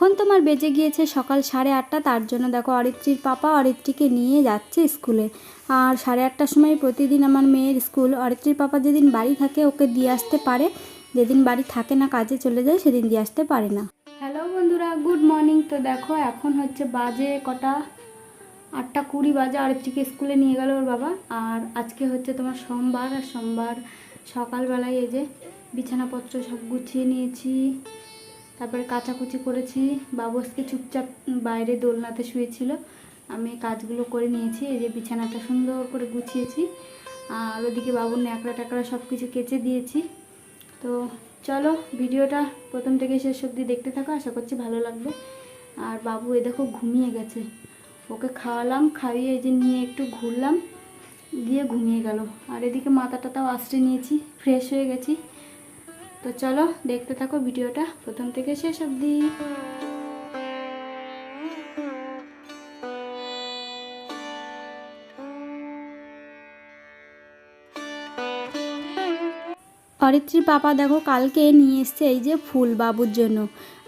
এখন তোমার বেজে গিয়েছে সকাল সাড়ে আটটা? তার জন্য দেখো অরিত্রীর পাপা অরিত্রীকে নিয়ে যাচ্ছে স্কুলে। আর সাড়ে আটটার সময় প্রতিদিন আমার মেয়ের স্কুল। অরিত্রীর পাপা যেদিন বাড়ি থাকে, ওকে দিয়ে আসতে পারে। যেদিন বাড়ি থাকে না, কাজে চলে যায়, সেদিন দিয়ে আসতে পারে না। হ্যালো বন্ধুরা, গুড মর্নিং। তো দেখো, এখন হচ্ছে বাজে কটা? আটটা কুড়ি বাজে। অরিত্রীকে স্কুলে নিয়ে গেল ওর বাবা। আর আজকে হচ্ছে তোমার সোমবার। আর সোমবার সকালবেলায় এই যে বিছানাপত্র সব গুছিয়ে নিয়েছি। তারপরে কাচাকুচি করেছি। বাবু আজকে চুপচাপ বাইরে দোলনাতে শুয়েছিল। আমি কাজগুলো করে নিয়েছি, এই যে বিছানাটা সুন্দর করে গুছিয়েছি। আর ওদিকে বাবুর ন্যাকড়া ট্যাকড়া সব কিছু কেচে দিয়েছি। তো চলো, ভিডিওটা প্রথম থেকে শেষ অবধি দেখতে থাকো, আশা করছি ভালো লাগবে। আর বাবু এ দেখো ঘুমিয়ে গেছে। ওকে খাওয়ালাম, খাইয়ে এই যে নিয়ে একটু ঘুরলাম দিয়ে ঘুমিয়ে গেল। আর এদিকে মাথা টাতাও আশ্রে নিয়েছি ফ্রেশ হয়ে গেছি। তো চলো দেখতে থাকো ভিডিওটা। প্রথম থেকে শেষ অবধি। অরিত্রীর পাপা দেখো কালকে নিয়ে এসছে এই যে ফুল বাবুর জন্য।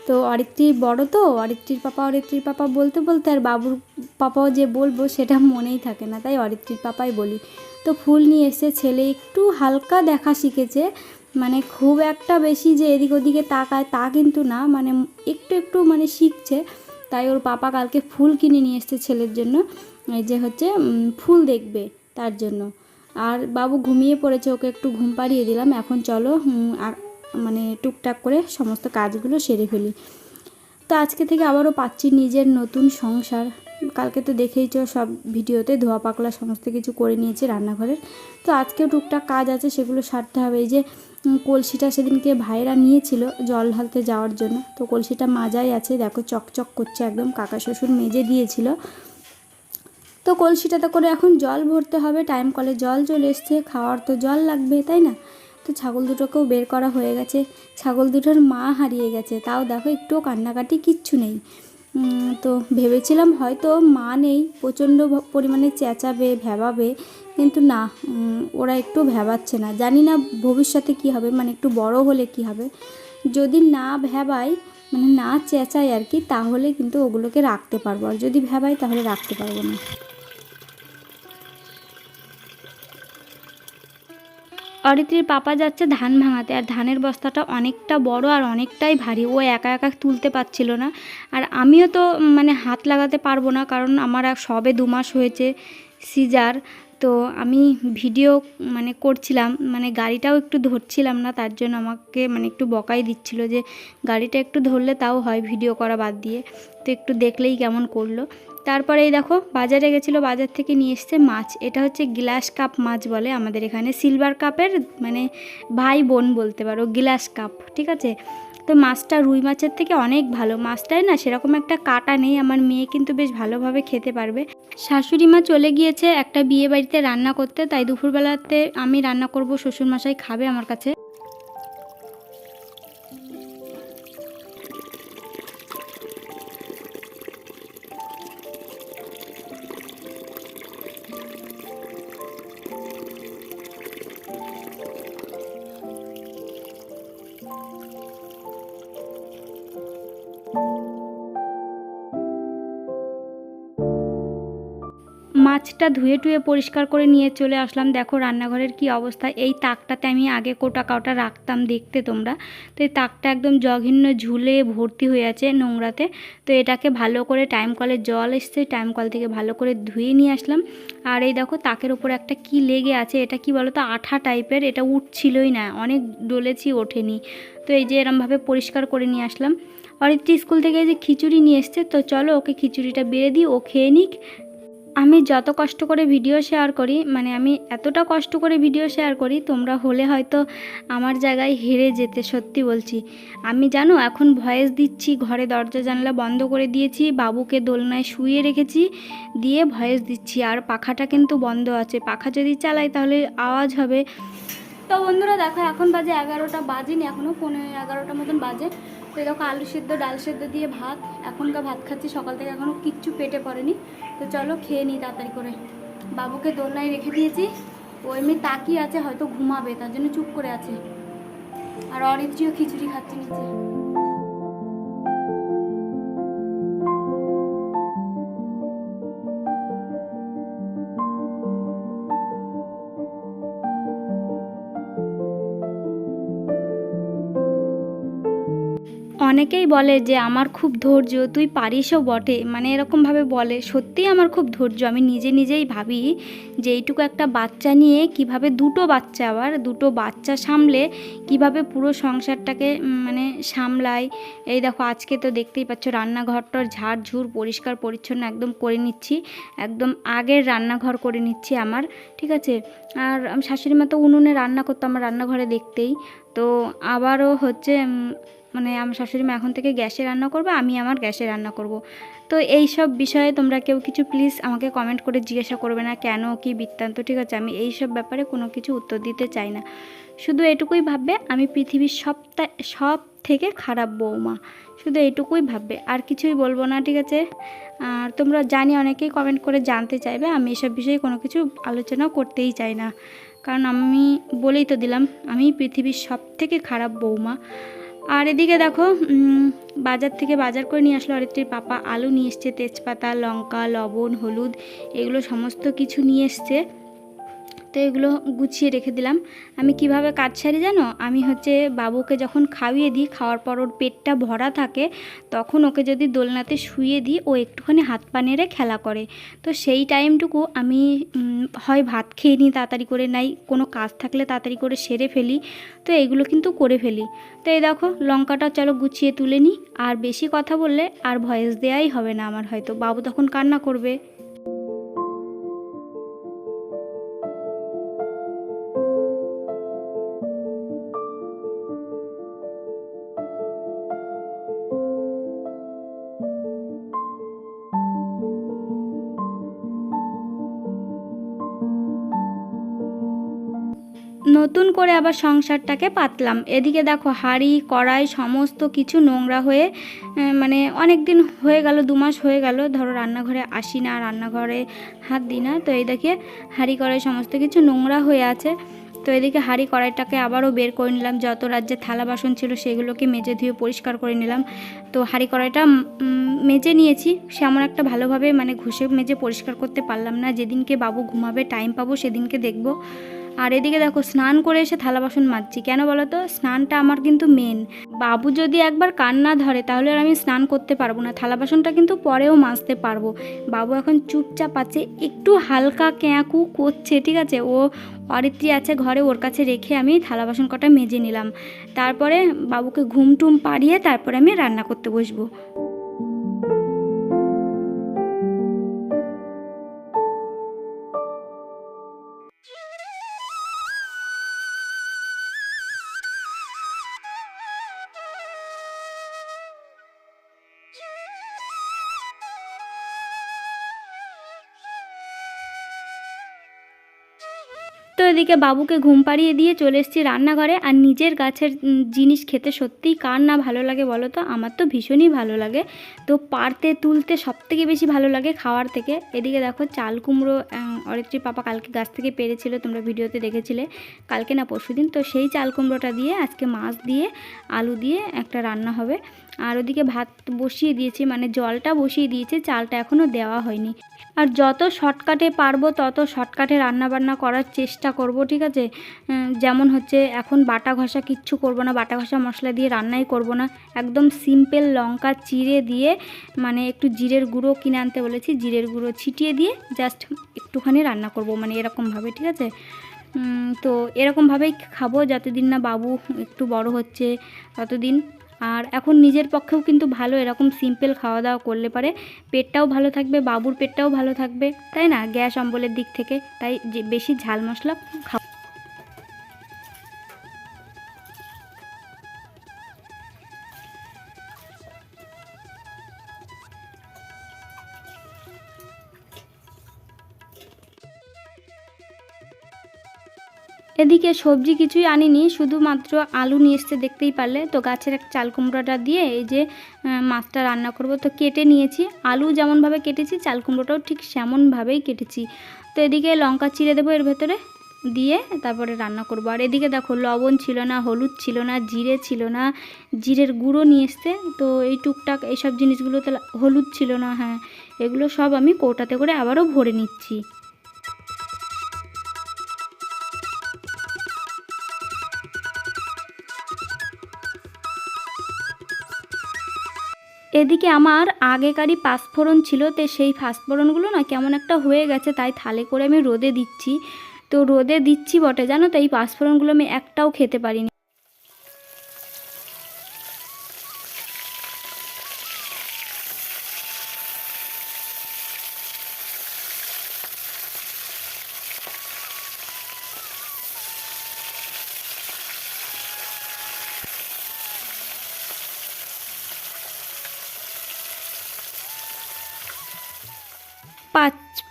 তো অরিত্রীর বড় তো, অরিত্রীর পাপা অরিত্রীর পাপা বলতে বলতে আর বাবুর পাপাও যে বলব সেটা মনেই থাকে না, তাই অরিত্রীর পাপাই বলি। তো ফুল নিয়ে এসে ছেলে একটু হালকা দেখা শিখেছে মানে খুব একটা বেশি যে এদিক ওদিকে তাকায় তা কিন্তু না মানে একটু একটু মানে শিখছে। তাই ওর পাপা কালকে ফুল কিনে নিয়ে এসছে ছেলের জন্য, এই যে হচ্ছে ফুল দেখবে তার জন্য। আর বাবু ঘুমিয়ে পড়েছে, ওকে একটু ঘুম পাড়িয়ে দিলাম। এখন চলো মানে টুকটাক করে সমস্ত কাজগুলো সেরে ফেলি। তো আজকে থেকে আবারও পাচ্ছি নিজের নতুন সংসার। কালকে তো দেখেইছো সব ভিডিওতে ধোয়া পাকলা সমস্ত কিছু করে নিয়েছি রান্নাঘরের। তো আজকেও টুকটাক কাজ আছে, সেগুলো সারতে হবে। এই যে কলসিটা সেদিনকে ভাইরা নিয়েছিল জল ঢালতে যাওয়ার জন্য। তো কলসিটা মাজাই আছে, দেখো চকচক করছে একদম, কাকা শ্বশুর মেজে দিয়েছিল। তো কলসিটাতে করে এখন জল ভরতে হবে টাইম কলে জল চলে এসছে, খাওয়ার তো জল লাগবে, তাই না? তো ছাগল দুটোকেও বের করা হয়ে গেছে, ছাগল দুটোর মা হারিয়ে গেছে, তাও দেখো একটুও কান্নাকাটি কিচ্ছু নেই। তো ভেবেছিলাম হয়তো মা নেই, প্রচণ্ড পরিমাণে চেঁচাবে, ভেবাবে, কিন্তু না ওরা একটু ভেবাচ্ছে না। জানি না ভবিষ্যতে কি হবে মানে একটু বড় হলে কি হবে। যদি না ভেবায় মানে না চেঁচাই আর কি, তাহলে কিন্তু ওগুলোকে রাখতে পারব। আর যদি ভেবাই, তাহলে রাখতে পারব না। অরিত্রীর পাপা যাচ্ছে ধান ভাঙাতে আর ধানের বস্তাটা অনেকটা বড় আর অনেকটাই ভারী। ও একা একা তুলতে পারছিল না। আর আমিও তো মানে হাত লাগাতে পারব না কারণ আমার সবে দু মাস হয়েছে সিজার। তো আমি ভিডিও মানে করছিলাম মানে গাড়িটাও একটু ধরছিলাম না, তার জন্য আমাকে মানে একটু বকাই দিচ্ছিল যে গাড়িটা একটু ধরলে তাও হয় ভিডিও করা বাদ দিয়ে। তো একটু দেখলেই কেমন করল। তারপরে এই দেখো, বাজারে গেছিল, বাজার থেকে নিয়ে এসছে মাছ। এটা হচ্ছে গ্লাস কাপ মাছ বলে আমাদের এখানে, সিলভার কাপের মানে ভাই বোন বলতে পারো, গ্লাস কাপ, ঠিক আছে? তো মাছটা রুই মাছের থেকে অনেক ভালো মাছটাই না? সেরকম একটা কাটা নেই, আমার মেয়ে কিন্তু বেশ ভালোভাবে খেতে পারবে। শাশুড়ি মা চলে গিয়েছে একটা বিয়ে বাড়িতে রান্না করতে, তাই দুপুরবেলাতে আমি রান্না করব, শ্বশুরমশাই খাবে আমার কাছে। মাছটা ধুয়ে টুয়ে পরিষ্কার করে নিয়ে চলে আসলাম। দেখো রান্নাঘরের কি অবস্থা। এই তাকটাতে আমি আগে কোটা কাউটা রাখতাম দেখতে তোমরা। তো এই তাকটা একদম জঘন্য ঝুলে ভর্তি হয়ে আছে নোংরাতে। তো এটাকে ভালো করে টাইম কলে জল এসছে, টাইম কল থেকে ভালো করে ধুয়ে নিয়ে আসলাম। আর এই দেখো তাকের উপর একটা কি লেগে আছে, এটা কি বলো তো আঠা টাইপের, এটা উঠছিলই না, অনেক ডলেছি ওঠেনি। তো এই যে এরমভাবে পরিষ্কার করে নিয়ে আসলাম। অরিত্রী স্কুল থেকে যে খিচুড়ি নিয়ে এসছে, তো চলো ওকে খিচুড়িটা বেড়ে দিই, ও খেয়ে নিক। আমি যত কষ্ট করে ভিডিও শেয়ার করি মানে আমি এতটা কষ্ট করে ভিডিও শেয়ার করি, তোমরা হলে হয়তো আমার জায়গায় হেরে যেতে, সত্যি বলছি। আমি জানো, এখন ভয়েস দিচ্ছি, ঘরে দরজা জানলা বন্ধ করে দিয়েছি, বাবুকে দোলনায় শুয়ে রেখেছি, দিয়ে ভয়েস দিচ্ছি, আর পাখাটা কিন্তু বন্ধ আছে। পাখা যদি চালাই তাহলে আওয়াজ হবে। তো বন্ধুরা, দেখো, এখন বাজে এগারোটা, বাজেনি এখনও পনেরো এগারোটা মতন বাজে। তো দেখো আলু সিদ্ধ, ডাল সিদ্ধ দিয়ে ভাত, এখনকার ভাত খাচ্ছি, সকাল থেকে এখনও কিচ্ছু পেটে পড়েনি। তো চলো খেয়ে নিই তাড়াতাড়ি করে। বাবুকে দোলনায় রেখে দিয়েছি, ও এমনি তাকিয়ে আছে, হয়তো ঘুমাবে, তার জন্য চুপ করে আছে। আর অরিত্রিও খিচুড়ি খাচ্ছে নিচে। অনেকেই বলে যে, আমার খুব ধৈর্য, তুই পারিসও বটে। মানে এরকমভাবে বলে, সত্যিই আমার খুব ধৈর্য। আমি নিজে নিজেই ভাবি যে, এইটুকু একটা বাচ্চা নিয়ে কীভাবে দুটো বাচ্চা, আবার দুটো বাচ্চা সামলে কীভাবে পুরো সংসারটাকে মানে সামলাই। এই দেখো, আজকে তো দেখতেই পাচ্ছ রান্নাঘরটার ঝাড় ঝুড় পরিষ্কার পরিচ্ছন্ন একদম করে নিচ্ছি। একদম আগের রান্নাঘর করে নিচ্ছি আমার, ঠিক আছে? আর শাশুড়ি মা তো উনুনে রান্না করতো আমার রান্নাঘরে দেখতেই। তো আবারও হচ্ছে মানে আমার শাশুড়ি মা এখন থেকে গ্যাসে রান্না করবে, আমি আমার গ্যাসে রান্না করব। তো এই সব বিষয়ে তোমরা কেউ কিছু প্লিজ আমাকে কমেন্ট করে জিজ্ঞাসা করবে না কেন, কি বৃত্তান্ত, ঠিক আছে? আমি এই সব ব্যাপারে কোনো কিছু উত্তর দিতে চাই না। শুধু এটুকুই ভাববে, আমি পৃথিবীর সবটা, সব থেকে খারাপ বৌমা। শুধু এইটুকুই ভাববে, আর কিছুই বলব না, ঠিক আছে? আর তোমরা জানি অনেকেই কমেন্ট করে জানতে চাইবে, আমি এসব বিষয়ে কোনো কিছু আলোচনা করতেই চাই না। কারণ আমি বলেই তো দিলাম, আমি পৃথিবীর সব থেকে খারাপ বৌমা। আর এদিকে দেখো বাজার থেকে বাজার করে নিয়ে আসলো অরিত্রীর পাপা। আলু নিয়ে এসছে, তেজপাতা, লঙ্কা, লবণ, হলুদ, এগুলো সমস্ত কিছু নিয়ে এসছে। তো এগুলো গুছিয়ে রেখে দিলাম। আমি কীভাবে কাজ সারি জানো? আমি হচ্ছে বাবুকে যখন খাইয়ে দিই, খাওয়ার পর ওর পেটটা ভরা থাকে, তখন ওকে যদি দোলনাতে শুয়ে দিই, ও একটুখানি হাত পা নেড়ে খেলা করে। তো সেই টাইমটুকু আমি হয় ভাত খেয়ে নিই, তাড়াতাড়ি করে নাই, কোনো কাজ থাকলে তাড়াতাড়ি করে সেরে ফেলি। তো এগুলো কিন্তু করে ফেলি। তো এই দেখো, লঙ্কাটা চলো গুছিয়ে তুলে নিই। আর বেশি কথা বললে আর ভয়েস দেওয়াই হবে না আমার হয়তো। বাবু তখন কান্না করবে। নতুন করে আবার সংসারটাকে পাতলাম। এদিকে দেখো হাঁড়ি, কড়াই সমস্ত কিছু নোংরা হয়ে মানে অনেক দিন হয়ে গেল, দু মাস হয়ে গেল। ধরো রান্নাঘরে আসি না, রান্নাঘরে হাত দিই না। তো এই দেখে হাঁড়ি, কড়াই সমস্ত কিছু নোংরা হয়ে আছে। তো এদিকে হাঁড়ি, কড়াইটাকে আবারও বের করে নিলাম। যত রাজ্যে থালা বাসন ছিল সেগুলোকে মেজে ধুয়ে পরিষ্কার করে নিলাম। তো হাঁড়ি, কড়াইটা মেজে নিয়েছি। সেমন একটা ভালোভাবে মানে ঘষে, মেজে পরিষ্কার করতে পারলাম না। যেদিনকে বাবু ঘুমাবে টাইম পাবো, সেদিনকে দেখব। আর এদিকে দেখো, স্নান করে এসে থালা বাসন মাজছি। কেন বলো তো স্নানটা আমার কিন্তু মেন বাবু যদি একবার কান্না ধরে, তাহলে আর আমি স্নান করতে পারব না। থালা বাসনটা কিন্তু পরেও মাজতে পারব। বাবু এখন চুপচাপ আছে, একটু হালকা ক্যাঁকু করছে, ঠিক আছে? ও অরিত্রী আছে ঘরে, ওর কাছে রেখে আমি থালা বাসন কটা মেজে নিলাম। তারপরে বাবুকে ঘুম টুম পাড়িয়ে তারপরে আমি রান্না করতে বসবো। এদিকে বাবুকে ঘুম পাড়িয়ে দিয়ে চলে এসেছি রান্নাঘরে। আর নিজের গাছের জিনিস খেতে সত্যিই কার না ভালো লাগে বলো তো? আমার তো ভীষণই ভালো লাগে। তো পারতে তুলতে সব থেকে বেশি ভালো লাগে খাওয়ার থেকে। এদিকে দেখো চাল কুমড়ো অরিত্রী পাপা কালকে গাছ থেকে পেরেছিল, তোমরা ভিডিওতে দেখেছিলে। কালকে না পরশুদিন তো সেই চাল কুমড়োটা দিয়ে, আজকে মাছ দিয়ে, আলু দিয়ে একটা রান্না হবে। আর ওদিকে ভাত বসিয়ে দিয়েছি মানে জলটা বসিয়ে দিয়েছে, চালটা এখনও দেওয়া হয়নি। আর যত শর্টকাটে পারব, তত শর্টকাটে রান্নাবান্না করার চেষ্টা করব, ঠিক আছে? যেমন হচ্ছে এখন বাটা ঘষা কিচ্ছু করব না, বাটা ঘষা মশলা দিয়ে রান্নাই করব না। একদম সিম্পল লঙ্কা চিড়ে দিয়ে মানে একটু জিরের গুঁড়ো কিনে আনতে বলেছি, জিরের গুঁড়ো ছিটিয়ে দিয়ে জাস্ট একটুখানি রান্না করব মানে এরকমভাবে ঠিক আছে? তো এরকমভাবেই খাব, যতদিন না বাবু একটু বড় হচ্ছে, ততদিন আর এখন নিজের পক্ষেও কিন্তু ভালো, এরকম সিম্পল খাওয়া দাওয়া করলে পারে। পেটটাও ভালো থাকবে, বাবুর পেটটাও ভালো থাকবে, তাই না? গ্যাস, অম্বলের দিক থেকে। তাই বেশি ঝাল মশলা খাও। এদিকে সবজি কিছুই আনিনি, শুধুমাত্র আলু নিয়ে এসছে দেখতেই পারলে। তো গাছের এক চাল কুমড়োটা দিয়ে এই যে মাছটা রান্না করব। তো কেটে নিয়েছি। আলু যেমনভাবে কেটেছি, চাল কুমড়োটাও ঠিক সেমনভাবেই কেটেছি। তো এদিকে লঙ্কা চিড়ে দেবো এর ভেতরে দিয়ে তারপরে রান্না করব। আর এদিকে দেখো লবণ ছিল না, হলুদ ছিল না, জিরে ছিল না, জিরের গুঁড়ো নিয়ে এসছে। তো এই টুকটাক এইসব জিনিসগুলোতে লা- হলুদ ছিল না হ্যাঁ এগুলো সব আমি কৌটাতে করে আবারও ভরে নিচ্ছি। এদিকে আমার আগেকারই পাঁচফোড়ন ছিল, তো সেই পাঁচফোড়নগুলো না কেমন একটা হয়ে গেছে, তাই থালে করে আমি রোদে দিচ্ছি। তো রোদে দিচ্ছি বটে, জানো? তো এই পাঁচফোড়নগুলো আমি একটাও খেতে পারিনি।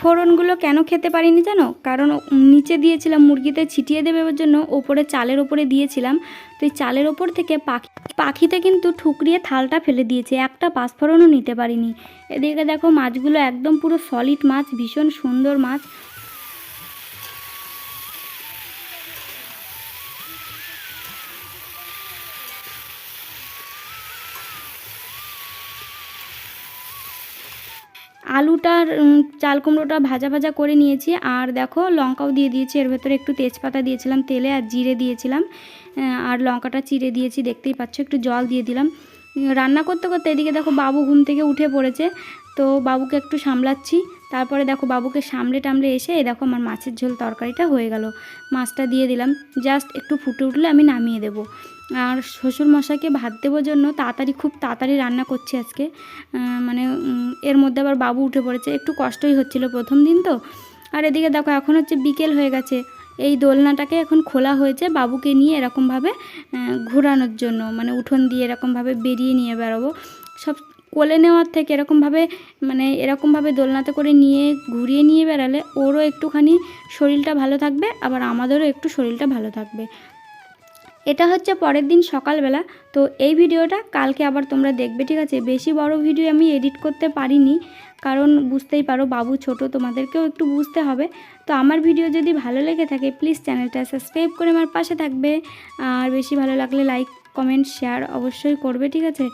ফোড়নগুলো কেন খেতে পারিনি জানো? কারণ নিচে দিয়েছিলাম মুরগিতে, ছিটিয়ে দেবে জন্য। ওপরে চালের ওপরে দিয়েছিলাম। তো এই চালের ওপর থেকে পাখি, পাখিতে কিন্তু ঠুকরিয়ে থালটা ফেলে দিয়েছে। একটা পাঁচফোড়নও নিতে পারিনি। এদিকে দেখো মাছগুলো একদম পুরো সলিড মাছ, ভীষণ সুন্দর মাছ। আলুটার চাল কুমড়োটা ভাজা ভাজা করে নিয়েছি। আর দেখো, লঙ্কাও দিয়ে দিয়েছি। এর ভেতরে একটু তেজপাতা দিয়েছিলাম, তেলে আর জিরে দিয়েছিলাম। আর লঙ্কাটা চিড়ে দিয়েছি, দেখতেই পাচ্ছ, একটু জল দিয়ে দিলাম। রান্না করতে করতে এদিকে দেখো, বাবু ঘুম থেকে উঠে পড়েছে। তো বাবুকে একটু সামলাচ্ছি। তারপরে দেখো, বাবুকে সামলে টামলে এসে, এই দেখো, আমার মাছের ঝোল তরকারিটা হয়ে গেল। মাছটা দিয়ে দিলাম। জাস্ট একটু ফুটে উঠলে আমি নামিয়ে দেবো। আর শ্বশুর মশাইকে ভাত দেওয়ার জন্য তাড়াতাড়ি, খুব তাড়াতাড়ি রান্না করছি আজকে। মানে এর মধ্যে আবার বাবু উঠে পড়েছে। একটু কষ্টই হচ্ছিল প্রথম দিন তো। আর এদিকে দেখো, এখন হচ্ছে বিকেল হয়ে গেছে। এই দোলনাটাকে এখন খোলা হয়েছে বাবুকে নিয়ে এরকমভাবে ঘোরানোর জন্য। মানে উঠোন দিয়ে এরকমভাবে বেরিয়ে নিয়ে বেরোবো। সব কোলে নেওয়ার থেকে এরকমভাবে মানে এরকমভাবে দোলনাতে করে নিয়ে ঘুরিয়ে নিয়ে বেড়ালে ওরও একটুখানি শরীরটা ভালো থাকবে, আবার আমাদেরও একটু শরীরটা ভালো থাকবে। এটা হচ্ছে পরের দিন সকালবেলা, তো এই ভিডিওটা কালকে আবার তোমরা দেখবে, ঠিক আছে? বেশি বড় ভিডিও আমি এডিট করতে পারিনি, কারণ বুঝতেই পারো বাবু ছোট, তোমাদেরকেও একটু বুঝতে হবে। তো আমার ভিডিও যদি ভালো লেগে থাকে প্লিজ চ্যানেলটা সাবস্ক্রাইব করে আমার পাশে থাকবে। আর বেশি ভালো লাগলে লাইক কমেন্ট শেয়ার অবশ্যই করবে, ঠিক আছে?